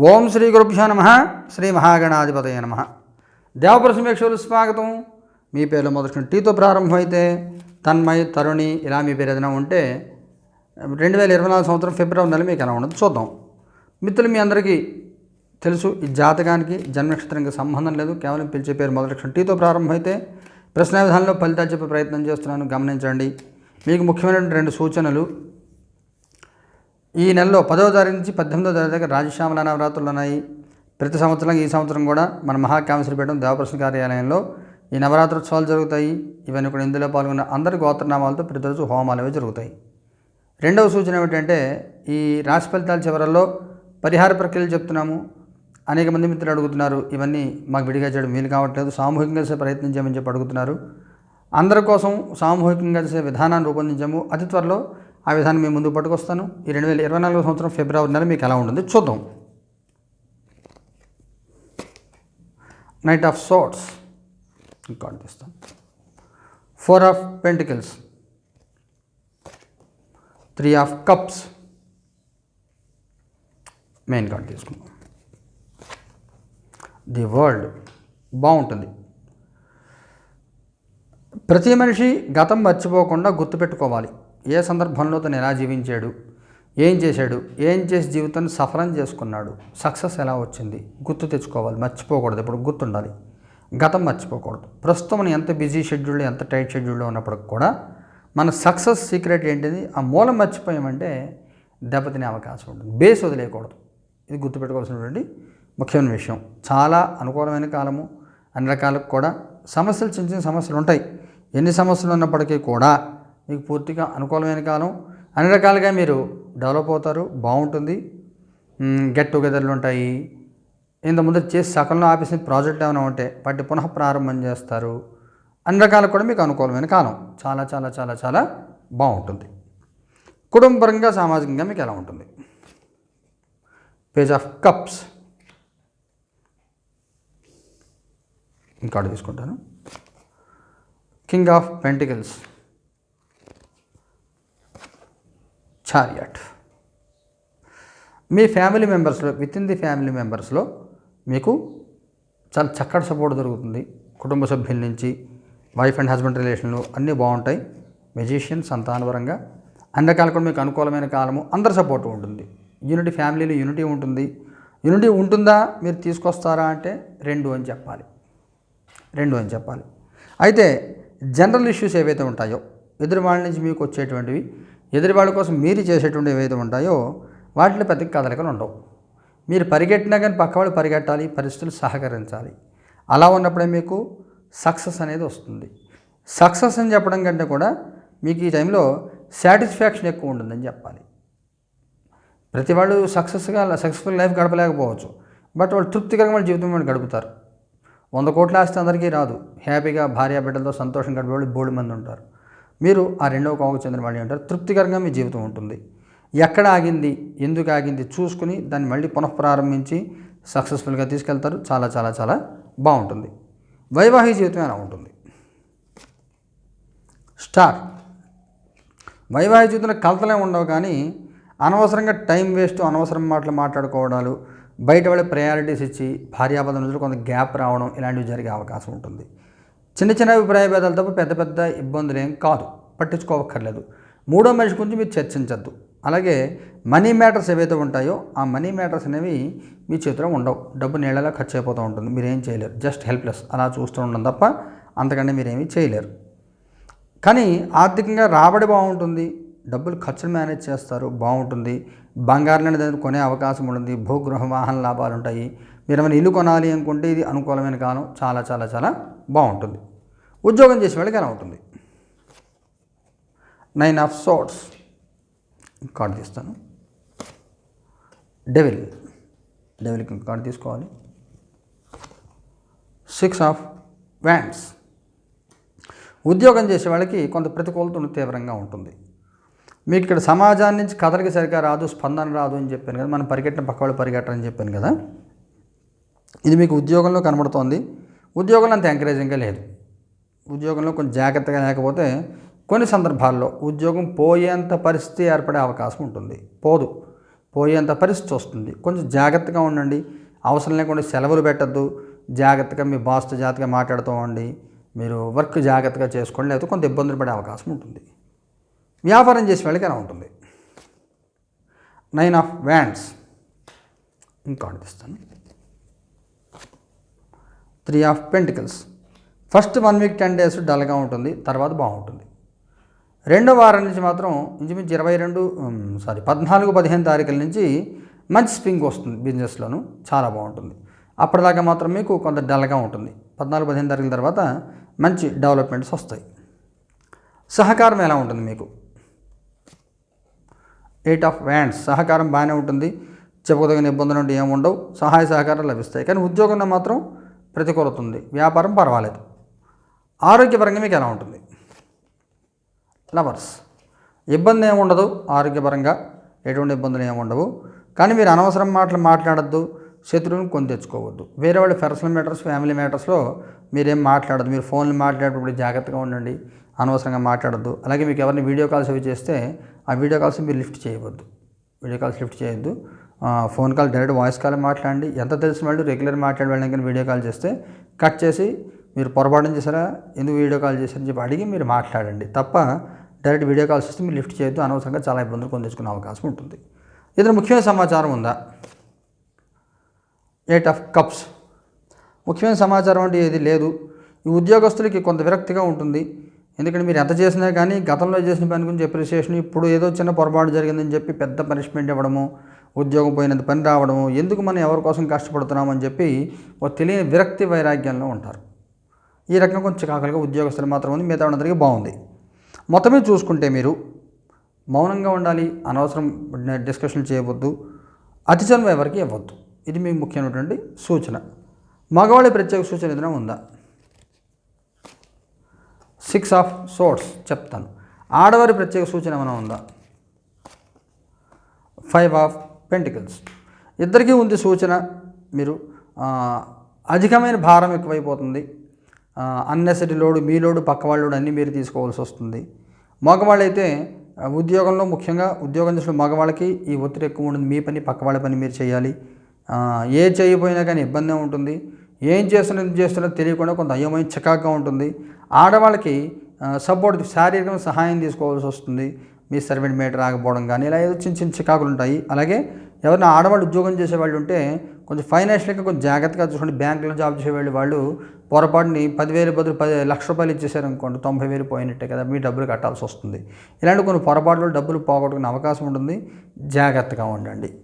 ఓం శ్రీ గురుభ్యో నమ. శ్రీ మహాగణాధిపతయ నమ. దేవపుర సమీక్షలు స్వాగతం. మీ పేర్లు మొదటి టీతో ప్రారంభమైతే తన్మయ్ తరుణి ఇలా మీ పేరు ఏదైనా ఉంటే రెండు వేల ఇరవై నాలుగు సంవత్సరం ఫిబ్రవరి నెల మీకు ఎలా ఉండదు చూద్దాం. మిత్రులు మీ అందరికీ తెలుసు ఈ జాతకానికి జన్మనక్షత్రానికి సంబంధం లేదు. కేవలం పిలిచే పేరు మొదటి అక్షరం టీతో ప్రారంభమైతే ప్రశ్న విధానంలో ఫలితాలు చెప్పే ప్రయత్నం చేస్తున్నాను. గమనించండి. మీకు ముఖ్యమైనటువంటి రెండు సూచనలు. ఈ నెలలో పదవ తారీఖు నుంచి పద్దెనిమిదో తారీఖు దాకా రాజశ్యామల నవరాత్రులు ఉన్నాయి. ప్రతి సంవత్సరం ఈ సంవత్సరం కూడా మన మహాకామేశ్వరపేట దేవప్రశ్న కార్యాలయంలో ఈ నవరాత్రోత్సవాలు జరుగుతాయి. ఇవన్నీ కూడా ఇందులో పాల్గొన్న అందరి గోత్రనామాలతో ప్రతిరోజు హోమాలు అవి జరుగుతాయి. రెండవ సూచన ఏమిటంటే ఈ రాశి ఫలితాల చివరల్లో పరిహార ప్రక్రియలు చెప్తున్నాము. అనేక మంది మిత్రులు అడుగుతున్నారు ఇవన్నీ మాకు విడిగా చేయడం వీలు కావట్లేదు సామూహికంగా చేసే ప్రయత్నం చేయమని చెప్పి అడుగుతున్నారు. అందరి కోసం సామూహికంగా చేసే విధానాన్ని రూపొందించాము. అతి త్వరలో ఆ విధానం మేము ముందుకు పట్టుకొస్తాను. ఈ రెండు వేల ఇరవై నాలుగో సంవత్సరం ఫిబ్రవరి నెల మీకు ఎలా ఉంటుంది చూద్దాం. నైట్ ఆఫ్ సోట్స్ కార్డ్ తీస్తాం four of pentacles three of cups main card తీసుకుందాం. ది వరల్డ్ బాగుంటుంది. ప్రతి మనిషి గతం మర్చిపోకుండా గుర్తుపెట్టుకోవాలి. ఏ సందర్భంలో తను ఎలా జీవించాడు? ఏం చేశాడు? ఏం చేసి జీవితాన్ని సఫలం చేసుకున్నాడు? సక్సెస్ ఎలా వచ్చింది? గుర్తు తెచ్చుకోవాలి. మర్చిపోకూడదు. ఇప్పుడు గుర్తుండాలి. గతం మర్చిపోకూడదు. ప్రస్తుతం ఎంత బిజీ షెడ్యూల్లో ఎంత టైట్ షెడ్యూల్లో ఉన్నప్పటికి కూడా మన సక్సెస్ సీక్రెట్ ఏంటిది? ఆ మూలం మర్చిపోయామంటే దెబ్బతినే అవకాశం ఉంటుంది. బేస్ వదిలేయకూడదు. ఇది గుర్తుపెట్టుకోవాల్సినటువంటి ముఖ్యమైన విషయం. చాలా అనుకూలమైన కాలము. అన్ని రకాలకు కూడా సమస్యలు చిన్న చిన్న సమస్యలు ఉంటాయి. ఎన్ని సమస్యలు ఉన్నప్పటికీ కూడా మీకు పూర్తిగా అనుకూలమైన కాలం. అన్ని రకాలుగా మీరు డెవలప్ అవుతారు బాగుంటుంది. గెట్ టుగెదర్లు ఉంటాయి. ఇంతకుముందు చేసి సకలంలో ఆపేసిన ప్రాజెక్ట్ ఏమైనా ఉంటే వాటిని పునః ప్రారంభం చేస్తారు. అన్ని రకాలు కూడా మీకు అనుకూలమైన కాలం. చాలా చాలా చాలా చాలా బాగుంటుంది. కుటుంబపరంగా సామాజికంగా మీకు ఎలా ఉంటుంది? Page of cups. ఇంకా తీసుకుంటాను. King of pentacles. చారియట్. మీ ఫ్యామిలీ మెంబర్స్లో విత్ ఇన్ ది ఫ్యామిలీ మెంబర్స్లో మీకు చాలా చక్కటి సపోర్ట్ దొరుకుతుంది. కుటుంబ సభ్యుల నుంచి వైఫ్ అండ్ హస్బెండ్ రిలేషన్లు అన్నీ బాగుంటాయి. మెజిషియన్ సంతానపరంగా అన్ని రకాలు కూడా మీకు అనుకూలమైన కాలము అందరి సపోర్ట్ ఉంటుంది. యూనిటీ ఫ్యామిలీలో యూనిటీ ఉంటుంది. యూనిటీ ఉంటుందా? మీరు తీసుకొస్తారా అంటే రెండు అని చెప్పాలి. రెండు అని చెప్పాలి. అయితే జనరల్ ఇష్యూస్ ఏవైతే ఉంటాయో ఎదురు వాళ్ళ నుంచి మీకు వచ్చేటువంటివి ఎదురువాళ్ళ కోసం మీరు చేసేటువంటి ఏవైతే ఉంటాయో వాటిలో పెద్ద కదలికలు ఉండవు. మీరు పరిగెట్టినా కానీ పక్క వాళ్ళు పరిగెట్టాలి పరిస్థితులు సహకరించాలి. అలా ఉన్నప్పుడే మీకు సక్సెస్ అనేది వస్తుంది. సక్సెస్ అని చెప్పడం కంటే కూడా మీకు ఈ టైంలో సాటిస్ఫాక్షన్ ఎక్కువ ఉంటుందని చెప్పాలి. ప్రతి వాళ్ళు సక్సెస్గా సక్సెస్ఫుల్ లైఫ్ గడపలేకపోవచ్చు. బట్ వాళ్ళు తృప్తికరంగా వాళ్ళ జీవితం వాళ్ళు గడుపుతారు. వంద కోట్ల ఆస్తి అందరికీ రాదు. హ్యాపీగా భార్య బిడ్డలతో సంతోషం గడిపే వాళ్ళు బోడి మంది ఉంటారు. మీరు ఆ రెండవ కోవకు చెందిన వాళ్ళు ఉంటారు తృప్తికరంగా మీ జీవితం ఉంటుంది. ఎక్కడ ఆగింది ఎందుకు ఆగింది చూసుకుని దాన్ని మళ్ళీ పునఃప్రారంభించి సక్సెస్ఫుల్గా తీసుకెళ్తారు. చాలా చాలా చాలా బాగుంటుంది. వైవాహిక జీవితం ఎలా ఉంటుంది? స్టార్ వైవాహిక జీవితంలో కలతలే ఉండవు కానీ అనవసరంగా టైం వేస్ట్ అనవసరం మాటలు మాట్లాడుకోవడాలు బయట వాళ్ళ ప్రయారిటీస్ ఇచ్చి భార్యాభర్త నుంచి కొంత గ్యాప్ రావడం ఇలాంటివి జరిగే అవకాశం ఉంటుంది. చిన్న చిన్న అభిప్రాయ భేదాలు తప్ప పెద్ద పెద్ద ఇబ్బందులు ఏం కాదు. పట్టించుకోవక్కర్లేదు. మూడో మనిషి గురించి మీరు చర్చించద్దు. అలాగే మనీ మ్యాటర్స్ ఏవైతే ఉంటాయో ఆ మనీ మ్యాటర్స్ అనేవి మీ చేతిలో ఉండవు. డబ్బు నీళ్ళలా ఖర్చు అయిపోతూ ఉంటుంది. మీరేం చేయలేరు. Just helpless. అలా చూస్తూ ఉండడం తప్ప అంతకంటే మీరేమీ చేయలేరు. కానీ ఆర్థికంగా రాబడి బాగుంటుంది. డబ్బులు ఖర్చులు మేనేజ్ చేస్తారు. బాగుంటుంది. బంగారం అనేది కొనే అవకాశం ఉంటుంది. భూగృహ వాహన లాభాలు ఉంటాయి. మీరు ఏమైనా ఇల్లు కొనాలి అనుకుంటే ఇది అనుకూలమైన కాలం. చాలా చాలా చాలా బాగుంటుంది. ఉద్యోగం చేసే వాళ్ళకి ఎలా ఉంటుంది? నైన్ ఆఫ్ సోట్స్ కార్డు తీస్తాను. డెవిల్ డెవిల్కి కార్డు తీసుకోవాలి. సిక్స్ ఆఫ్ వ్యాండ్స్ ఉద్యోగం చేసే వాళ్ళకి కొంత ప్రతికూలత తీవ్రంగా ఉంటుంది. మీకు ఇక్కడ సమాజాన్ని నుంచి కథలకి సరిగా రాదు స్పందన రాదు అని చెప్పాను కదా. మనం పరిగెట్టిన పక్క వాళ్ళు పరిగెట్టని చెప్పాను కదా. ఇది మీకు ఉద్యోగంలో కనబడుతోంది. ఉద్యోగంలో అంత ఎంకరేజింగ్గా లేదు. ఉద్యోగంలో కొంచెం జాగ్రత్తగా లేకపోతే కొన్ని సందర్భాల్లో ఉద్యోగం పోయేంత పరిస్థితి ఏర్పడే అవకాశం ఉంటుంది. పోదు. పోయేంత పరిస్థితి వస్తుంది. కొంచెం జాగ్రత్తగా ఉండండి. అవసరం లేకుండా సెలవులు పెట్టద్దు. జాగ్రత్తగా మీ బాస్తో జాగ్రత్తగా మాట్లాడుతూ ఉండి మీరు వర్క్ జాగ్రత్తగా చేసుకోండి. లేకపోతే కొంత ఇబ్బందులు పడే అవకాశం ఉంటుంది. వ్యాపారం చేసే వాళ్ళకి ఎలా ఉంటుంది? నైన్ ఆఫ్ వ్యాండ్స్ ఇంకా అనిపిస్తాను three of pentacles. First one week ten days డల్గా ఉంటుంది తర్వాత బాగుంటుంది. రెండో వారం నుంచి మాత్రం ఇంచుమించు ఇరవై రెండు సారీ పద్నాలుగు పదిహేను తారీఖుల నుంచి మంచి స్ప్రింగ్ వస్తుంది బిజినెస్లోను చాలా బాగుంటుంది. అప్పటిదాకా మాత్రం మీకు కొంత డల్గా ఉంటుంది. పద్నాలుగు పదిహేను తారీఖుల తర్వాత మంచి డెవలప్మెంట్స్ వస్తాయి. సహకారం ఎలా ఉంటుంది మీకు? ఎయిట్ ఆఫ్ వ్యాండ్స్ సహకారం బాగానే ఉంటుంది. చెప్పదగిన ఇబ్బందులు ఉంటే ఏముండవు సహాయ సహకారాలు లభిస్తాయి. కానీ ఉద్యోగంలో మాత్రం ప్రతికూలత ఉంది వ్యాపారం పర్వాలేదు. ఆరోగ్యపరంగా మీకు ఎలా ఉంటుంది? లవర్స్ ఇబ్బంది ఏమి ఉండదు. ఆరోగ్యపరంగా ఎటువంటి ఇబ్బందులు ఏమి ఉండవు. కానీ మీరు అనవసరం మాటలు మాట్లాడద్దు. శత్రువుని కొని తెచ్చుకోవద్దు. వేరే వాళ్ళ పర్సనల్ మ్యాటర్స్ ఫ్యామిలీ మ్యాటర్స్లో మీరేం మాట్లాడద్దు. మీరు ఫోన్లు మాట్లాడేటప్పుడు జాగ్రత్తగా ఉండండి. అనవసరంగా మాట్లాడద్దు. అలాగే మీకు ఎవరిని వీడియో కాల్స్ అవి చేస్తే ఆ వీడియో కాల్స్ మీరు లిఫ్ట్ చేయవద్దు. వీడియో కాల్స్ లిఫ్ట్ చేయొద్దు. Phone call direct voice call మాట్లాడండి. ఎంత తెలిసిన వాళ్ళు రెగ్యులర్ మాట్లాడే వాళ్ళని కానీ వీడియో కాల్ చేస్తే కట్ చేసి మీరు పొరపాటు చేశారా ఎందుకు వీడియో కాల్ చేశారని చెప్పి అడిగి మీరు మాట్లాడండి. తప్ప డైరెక్ట్ వీడియో కాల్స్ చేస్తే మీరు లిఫ్ట్ చేయొద్దు. అనవసరంగా చాలా ఇబ్బందులు పొందించుకునే అవకాశం ఉంటుంది. ఇతర ముఖ్యమైన సమాచారం ఉందా? ఎయిట్ ఆఫ్ కప్స్ ముఖ్యమైన సమాచారం అంటే ఏది లేదు. ఈ ఉద్యోగస్తులకి కొంత విరక్తిగా ఉంటుంది. ఎందుకంటే మీరు ఎంత చేసినా కానీ గతంలో చేసిన పని గురించి ఎప్రిసియేషన్ ఇప్పుడు ఏదో చిన్న పొరపాటు జరిగిందని చెప్పి పెద్ద పనిష్మెంట్ ఇవ్వడము ఉద్యోగం పోయినంత పని రావడము ఎందుకు మనం ఎవరి కోసం కష్టపడుతున్నామని చెప్పి ఒక తెలియని విరక్తి వైరాగ్యంలో ఉంటారు. ఈ రకంగా కొంచెం కాకలుగా ఉద్యోగస్తులు మాత్రం ఉంది మిగతా వాళ్ళందరికీ బాగుంది. మొత్తమే చూసుకుంటే మీరు మౌనంగా ఉండాలి అనవసరం డిస్కషన్ చేయవద్దు అతి చనువు ఎవరికి ఇవ్వద్దు. ఇది మీకు ముఖ్యమైనటువంటి సూచన. మగవాళ్ళ ప్రత్యేక సూచన ఏదైనా ఉందా? సిక్స్ ఆఫ్ సోర్స్ చెప్తాను. ఆడవారి ప్రత్యేక సూచన ఏమైనా ఉందా? Five of pentacles. ఇద్దరికీ ఉంది సూచన మీరు. అధికమైన భారం ఎక్కువైపోతుంది. అన్నెసరీ లోడు మీ లోడు పక్క వాళ్ళ లోడు అన్నీ మీరు తీసుకోవాల్సి వస్తుంది. మగవాళ్ళైతే ఉద్యోగంలో ముఖ్యంగా ఉద్యోగం చేసిన మగవాళ్ళకి ఈ ఒత్తిడి ఎక్కువ ఉంటుంది మీ పని పక్క వాళ్ళ పని మీరు చేయాలి. ఏ చేయకపోయినా కానీ ఇబ్బంది ఉంటుంది. ఏం చేస్తున్నది చేస్తున్నది తెలియకుండా కొంత అయోమయం చికాగ్గా ఉంటుంది. ఆడవాళ్ళకి సపోర్ట్ శారీరకమైన సహాయం తీసుకోవాల్సి వస్తుంది. మీ సర్వెంట్ మేట్ రాకపోవడం కానీ ఇలా ఏదో చిన్న చిన్న చికాకులు ఉంటాయి. అలాగే ఎవరైనా ఆడవాళ్ళు ఉద్యోగం చేసేవాళ్ళు ఉంటే కొంచెం ఫైనాన్షియల్గా కొంచెం జాగ్రత్తగా చూసుకోండి. బ్యాంకులో జాబ్ చేసేవాళ్ళు వాళ్ళు పొరపాటుని పదివేల బదులు పది లక్ష రూపాయలు ఇచ్చేసారు అనుకోండి తొంభై వేలు పోయినట్టే కదా మీ డబ్బులు కట్టాల్సి వస్తుంది. ఇలాంటి కొన్ని పొరపాట్లు డబ్బులు పోగొట్టుకునే అవకాశం ఉంటుంది. జాగ్రత్తగా ఉండండి.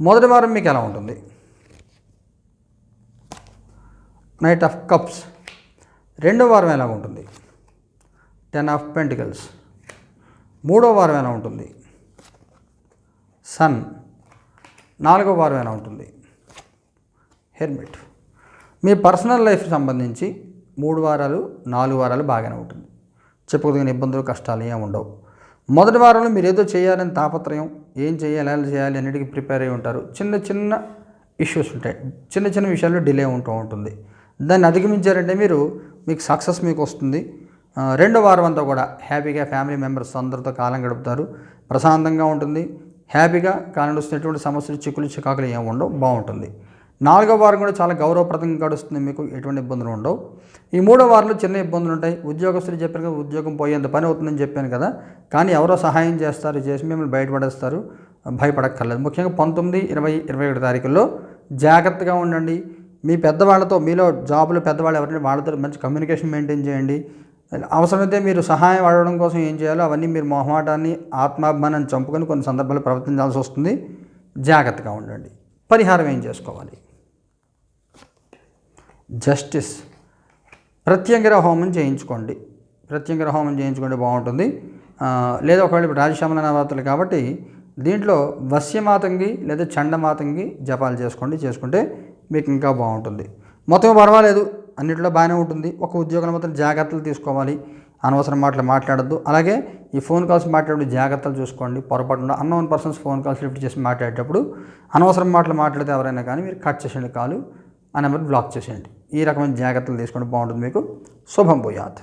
మొదటి వారం మీకు ఎలా ఉంటుంది? నైట్ ఆఫ్ కప్స్ రెండో వారం ఎలా ఉంటుంది? టెన్ ఆఫ్ పెంటికల్స్ మూడో వారం ఎలా ఉంటుంది? సన్. నాలుగో వారం ఎలా ఉంటుంది? హెర్మిట్. మీ పర్సనల్ లైఫ్ సంబంధించి మూడు వారాలు నాలుగు వారాలు బాగానే ఉంటుంది. చెప్పుకోదగిన ఇబ్బందులు కష్టాలు ఏమి ఉండవు. మొదటి వారంలో మీరు ఏదో చేయాలని తాపత్రయం ఏం చేయాలి ఎలా చేయాలి అన్నిటికీ ప్రిపేర్ అయి ఉంటారు. చిన్న చిన్న ఇష్యూస్ ఉంటాయి. చిన్న చిన్న విషయాల్లో డిలే ఉంటూ ఉంటుంది. దాన్ని అధిగమించారంటే మీరు మీకు సక్సెస్ మీకు వస్తుంది. రెండో వారం అంతా కూడా హ్యాపీగా ఫ్యామిలీ మెంబర్స్ అందరితో కాలం గడుపుతారు. ప్రశాంతంగా ఉంటుంది. హ్యాపీగా కాలం వస్తున్నటువంటి సమస్యలు చిక్కులు చికాకులు ఏమి ఉండవు. బాగుంటుంది. నాలుగో వారం కూడా చాలా గౌరవప్రదంగా గడుస్తుంది. మీకు ఎటువంటి ఇబ్బందులు ఉండవు. ఈ మూడో వారంలో చిన్న ఇబ్బందులు ఉంటాయి. ఉద్యోగస్తులు చెప్పారు కదా ఉద్యోగం పోయేంత పని అవుతుందని చెప్పాను కదా. కానీ ఎవరో సహాయం చేస్తారు. చేసి మిమ్మల్ని బయటపడేస్తారు. భయపడక్కర్లేదు. ముఖ్యంగా పంతొమ్మిది ఇరవై ఇరవై ఒకటి తారీఖుల్లో జాగ్రత్తగా ఉండండి. మీ పెద్దవాళ్ళతో మీలో జాబులు పెద్దవాళ్ళు ఎవరైనా వాళ్ళతో మంచి కమ్యూనికేషన్ మెయింటైన్ చేయండి. అవసరమైతే మీరు సహాయం అడగడం కోసం ఏం చేయాలో అవన్నీ మీరు మొహమాటాన్ని ఆత్మాభిమానాన్ని చంపుకొని కొన్ని సందర్భాలు ప్రవర్తించాల్సి వస్తుంది. జాగ్రత్తగా ఉండండి. పరిహారం ఏం చేసుకోవాలి? జస్టిస్. ప్రత్యంగర హోమం చేయించుకోండి. ప్రత్యంగర హోమం చేయించుకుంటే బాగుంటుంది. లేదా ఒకవేళ ఇప్పుడు రాజశ్యామల నవరాత్రులు కాబట్టి దీంట్లో వస్యమాతంగి లేదా చండమాతంగి జపాలు చేసుకోండి. చేసుకుంటే మీకు ఇంకా బాగుంటుంది. మొత్తం పర్వాలేదు. అన్నింటిలో బాగానే ఉంటుంది. ఒక ఉద్యోగంలో మాత్రం జాగ్రత్తలు తీసుకోవాలి. అనవసరం మాటలు మాట్లాడద్దు. అలాగే ఈ ఫోన్ కాల్స్ మాట్లాడే జాగ్రత్తలు చూసుకోండి. పొరపాటున unknown persons phone calls lift చేసి మాట్లాడేటప్పుడు అనవసరం మాటలు మాట్లాడితే ఎవరైనా కానీ మీరు కట్ చేసేయండి కాలు ఆ నెంబర్ బ్లాక్ చేసేయండి. ఈ రకమైన జాగ్రత్తలు తీసుకోండి. బాగుంటుంది మీకు. శుభం పోయాత్